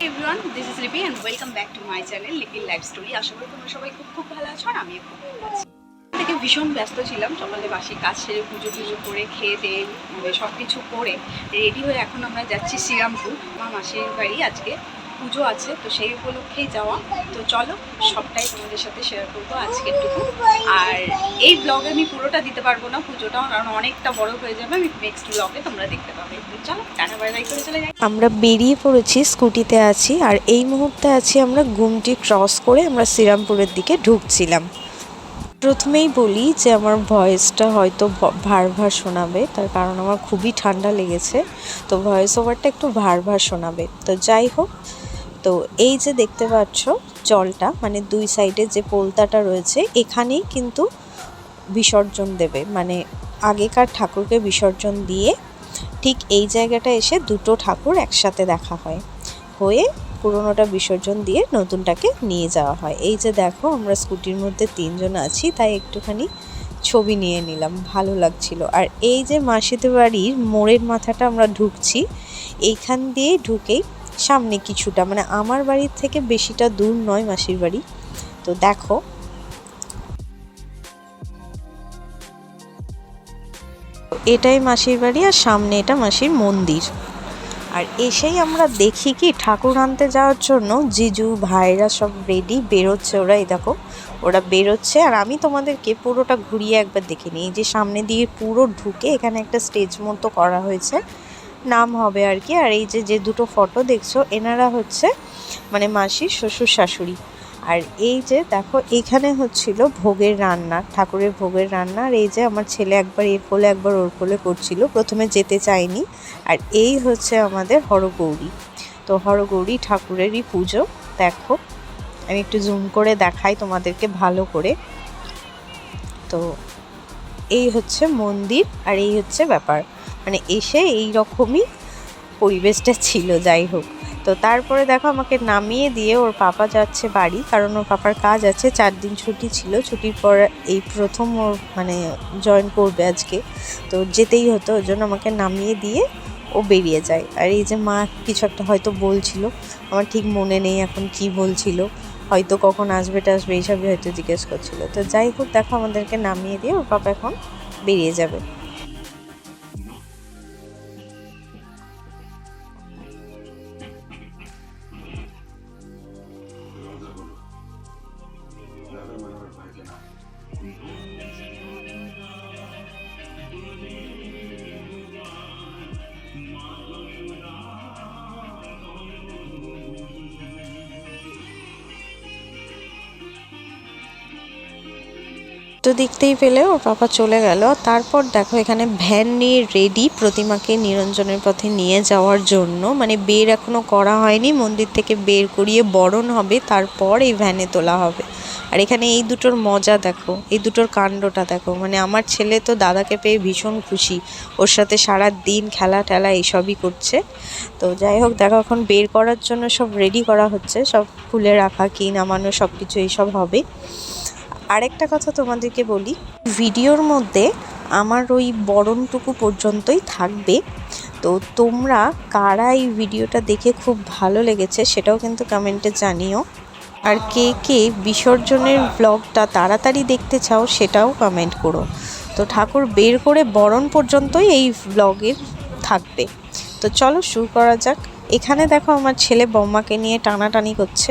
Everyone this is Lipi and welcome back to my channel লিপির life story আশা করি তোমরা সবাই খুব খুব ভালো আছো আর আমিও খুব ভালো থেকে ভীষণ ব্যস্ত ছিলাম সকালে বাসি কাজ সেরে পুজো টুজো করে, খেয়ে দিয়ে মানে সব কিছু করে রেডি হয়ে এখন আমরা যাচ্ছি শ্রীরামপুর। আমার মাসির বাড়ি আজকে। পুজো আছে, তো সেই উপলক্ষেই যাওয়া। তো চলো, সবটাই তোমাদের সাথে শেয়ার করব আজকের টুকু। আর এই ব্লগে আমি পুরোটা দিতে পারব না পুজোটা কারণ অনেকটা বড় হয়ে যাবে। আমি নেক্সট ব্লগে তোমরা দেখতে পাবে। চলো, টাটা বাই বাই করে চলে যাই। আমরা বেরিয়ে পড়েছি, স্কুটিতে আছি, আর এই মুহূর্তে আছি আমরা গুমটি ক্রস করে আমরা শ্রীরামপুরের দিকে ঢুকছিলাম। প্রথমেই বলি যে আমার ভয়েসটা হয়তো ভার ভার শোনাবে, তার কারণ আমার খুবই ঠান্ডা লেগেছে। তো ভয়েস ওভারটা একটু ভার ভার শোনাবে। তো যাই হোক তো এই যে দেখতে পাচ্ছ জলটা মানে দুই সাইডে যে পোলতাটা রয়েছে, এখানেই কিন্তু বিসর্জন দেবে। মানে আগেকার ঠাকুরকে বিসর্জন দিয়ে ঠিক এই জায়গাটা এসে দুটো ঠাকুর একসাথে দেখা হয়। হয়ে পুরোনোটা বিসর্জন দিয়ে নতুনটাকে নিয়ে যাওয়া হয়। এই যে দেখো, আমরা স্কুটির মধ্যে তিনজন আছি, তাই একটুখানি ছবি নিয়ে নিলাম। ভালো লাগছিল। আর এই যে মাসিদের বাড়ির মোড়ের মাথাটা আমরা ঢুকছি, এইখান দিয়ে ঢুকেই সামনে কিছুটা মানে আমার বাড়ির থেকে বেশিটা দূর নয় মাসির বাড়ি। তো দেখো। এটাই মাসির বাড়ি আর সামনে এটা মাসির মন্দির। আর এসেই আমরা দেখি কি, ঠাকুর আনতে যাওয়ার জন্য জিজু, ভাইরা সব রেডি বেরোচ্ছে ওরা, এই দেখো। ওরা বেরোচ্ছে আর আমি তোমাদেরকে পুরোটা ঘুরিয়ে একবার দেখে নিই। যে সামনে দিয়ে পুরো ঢুকে এখানে একটা স্টেজ মতো করা হয়েছে। নাম হবে আর কি। আর এই যে যে দুটো ফটো দেখছ, এনারা হচ্ছে মানে মাসির শ্বশুর, শাশুড়ি। আর এই যে, দেখো এখানে হচ্ছিল ভোগের রান্না, ঠাকুরের ভোগের রান্না। আর এই যে, আমার ছেলে একবার এর কোলে, একবার ওর কোলে করছিল। প্রথমে যেতে চায়নি। আর এই হচ্ছে আমাদের হরগৌরী। তো হরগৌরী ঠাকুরেরই পুজো। দেখো, আমি একটু জুম করে দেখাই তোমাদেরকে ভালো করে। তো এই হচ্ছে মন্দির, আর এই হচ্ছে ব্যাপার। মানে এসে এই রকমই পরিবেশটা ছিল, যাই হোক। তো তারপরে দেখো আমাকে নামিয়ে দিয়ে ওর পাপা যাচ্ছে বাড়ি, কারণ ওর পাপার কাজ আছে, চার দিন ছুটি ছিল। ছুটির পর এই প্রথম ওর মানে জয়েন করবে আজকে। তো যেতেই হতো, ওর জন্য আমাকে নামিয়ে দিয়ে ও বেরিয়ে যায়। আর এই যে মা কিছু একটা হয়তো বলছিল, আমার ঠিক মনে নেই এখন কি বলছিল, হয়তো কখন আসবে টাসবে, এইসবই হয়তো জিজ্ঞেস করছিল। তো যাই হোক, দেখো আমাদেরকে নামিয়ে দিয়ে ওর পাপা এখন বেরিয়ে যাবে। দেখতেই পেলে ওর পাপা চলে গেল। তারপর দেখো এখানে ভ্যান নিয়ে রেডি প্রতিমাকে নিরঞ্জনের পথে নিয়ে যাওয়ার জন্য। মানে বের এখনও করা হয়নি, মন্দির থেকে বের করিয়ে বরণ হবে, তারপর এই ভ্যানে তোলা হবে। আর এখানে এই দুটোর মজা দেখো, এই দুটোর কাণ্ডটা দেখো। মানে আমার ছেলে তো দাদাকে পেয়ে ভীষণ খুশি, ওর সাথে সারা দিন খেলা টেলা এইসবই করছে। তো যাই হোক, দেখো এখন বের করার জন্য সব রেডি করা হচ্ছে, সব খুলে রাখা কি নামানো সব কিছু এইসব হবে। আরেকটা কথা তোমাদেরকে বলি, ভিডিওর মধ্যে আমার ওই বরণটুকু পর্যন্তই থাকবে। তো তোমরা কারা এই ভিডিওটা দেখে খুব ভালো লেগেছে সেটাও কিন্তু কমেন্টে জানিও। আর কে কে বিসর্জনের ব্লগটা তাড়াতাড়ি দেখতে চাও সেটাও কমেন্ট করো। তো ঠাকুর বের করে বরণ পর্যন্তই এই ব্লগের থাকবে। তো চলো শুরু করা যাক। এখানে দেখো আমার ছেলে বম্মাকে নিয়ে টানাটানি করছে।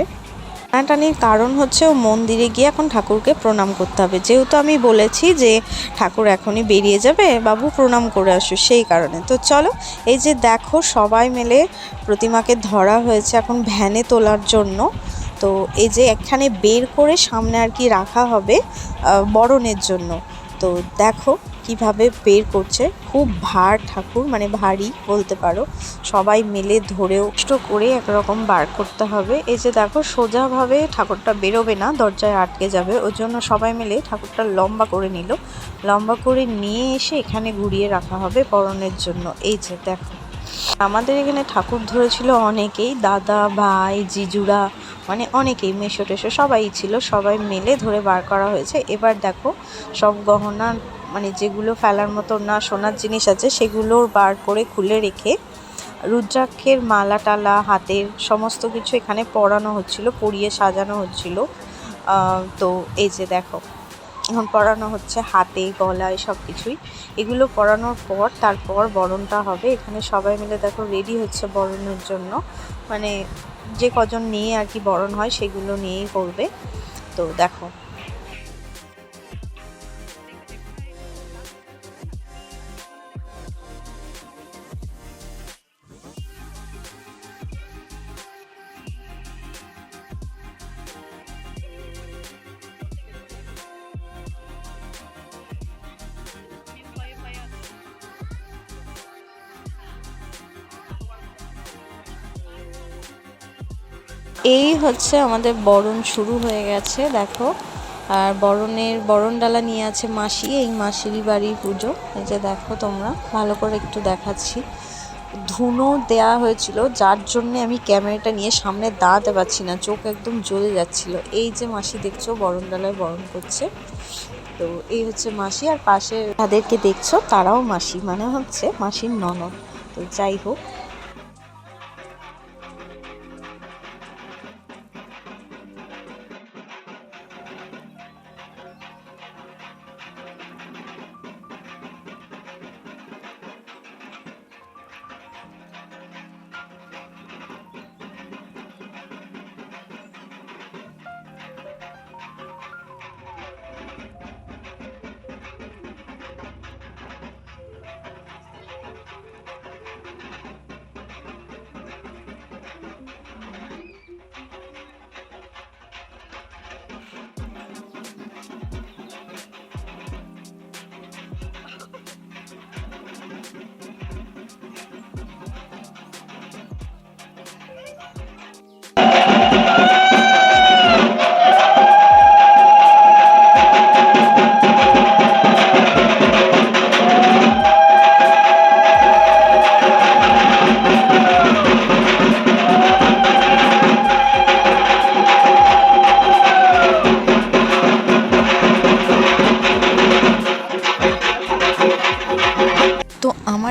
টানাটানির কারণ হচ্ছে ও মন্দিরে গিয়ে এখন ঠাকুরকে প্রণাম করতে হবে। যেহেতু আমি বলেছি যে ঠাকুর এখনই বেরিয়ে যাবে, বাবু প্রণাম করে আসো সেই কারণে। তো চলো, এই যে দেখো সবাই মিলে প্রতিমাকে ধরা হয়েছে এখন ভ্যানে তোলার জন্য। তো এই যে এখানে বের করে সামনে আর কি রাখা হবে বরণের জন্য। তো দেখো কীভাবে বের করছে। খুব ভার ঠাকুর মানে ভারী বলতে পারো। সবাই মিলে ধরেও কষ্ট করে একরকম বার করতে হবে। এই যে দেখো সোজাভাবে ঠাকুরটা বেরোবে না, দরজায় আটকে যাবে। ওর জন্য সবাই মিলে ঠাকুরটা লম্বা করে নিল। লম্বা করে নিয়ে এসে এখানে ঘুরিয়ে রাখা হবে বরণের জন্য। এই যে দেখো। আমাদের এখানে ঠাকুর ধরেছিল অনেকেই, দাদা, ভাই, জিজুরা মানে অনেকেই মেশো টেশো সবাই ছিল, সবাই মিলে ধরে বার করা হয়েছে। এবার দেখো, সব গহনা মানে যেগুলো ফেলার মতো না সোনার জিনিস আছে, সেগুলো বার করে খুলে রেখে রুদ্রাক্ষের মালা টালা, হাতের সমস্ত কিছু এখানে পরানো হচ্ছিল, পরিয়ে সাজানো হচ্ছিল। তো এই যে দেখো, এখন পরানো হচ্ছে হাতে, গলায় সব কিছুই। এগুলো পরানোর পর, তারপর বরণটা হবে। এখানে সবাই মিলে দেখো রেডি হচ্ছে বরণের জন্য। মানে যে কজন নিয়ে আর কি বরণ হয় সেগুলো নিয়েই করবে। তো দেখো। এই হচ্ছে আমাদের বরণ শুরু হয়ে গেছে, দেখো। আর বরণের, বরণ ডালা নিয়ে আছে মাসি, এই মাসিরই বাড়ির পুজো। এই যে দেখো তোমরা, ভালো করে একটু দেখাচ্ছি। ধুনো দেয়া হয়েছিল, যার জন্য আমি ক্যামেরাটা নিয়ে সামনে দাঁড়াতে পারছি না, চোখ একদম জ্বলে যাচ্ছিল। এই যে মাসি দেখছ, বরণ ডালায় বরণ করছে। তো এই হচ্ছে মাসি, আর পাশে যাদেরকে দেখছ, তারাও মাসি মানে হচ্ছে মাসির ননদ। তো যাই হোক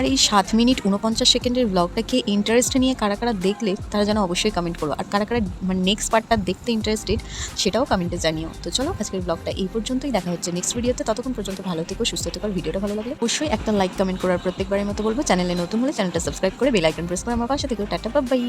এই সাত মিনিট উনপঞ্চাশ সেকেন্ডের ব্লগটাকে ইন্টারেস্ট নিয়ে কারা কারা দেখলে, তারা যেন অবশ্যই কমেন্ট করো। আর কারা কারা মানে নেক্সট পার্টটা দেখতে ইন্টারেস্টেড সেটাও কমেন্টে জানিও। তো চলো, আজকের ব্লগটা এই পর্যন্তই। দেখা হচ্ছে নেক্সট ভিডিওতে ততক্ষণ পর্যন্ত ভালো থেকো, সুস্থ থেকো। ভিডিওটা ভালো লাগলে অবশ্যই একটা লাইক কমেন্ট করার প্রত্যেকবারের মতো বলব। চ্যানেলে নতুন হলে চ্যানেলটা সাবস্ক্রাইব করে বেল আইকন প্রেস করে আমার পাশে থেকে। Tata bye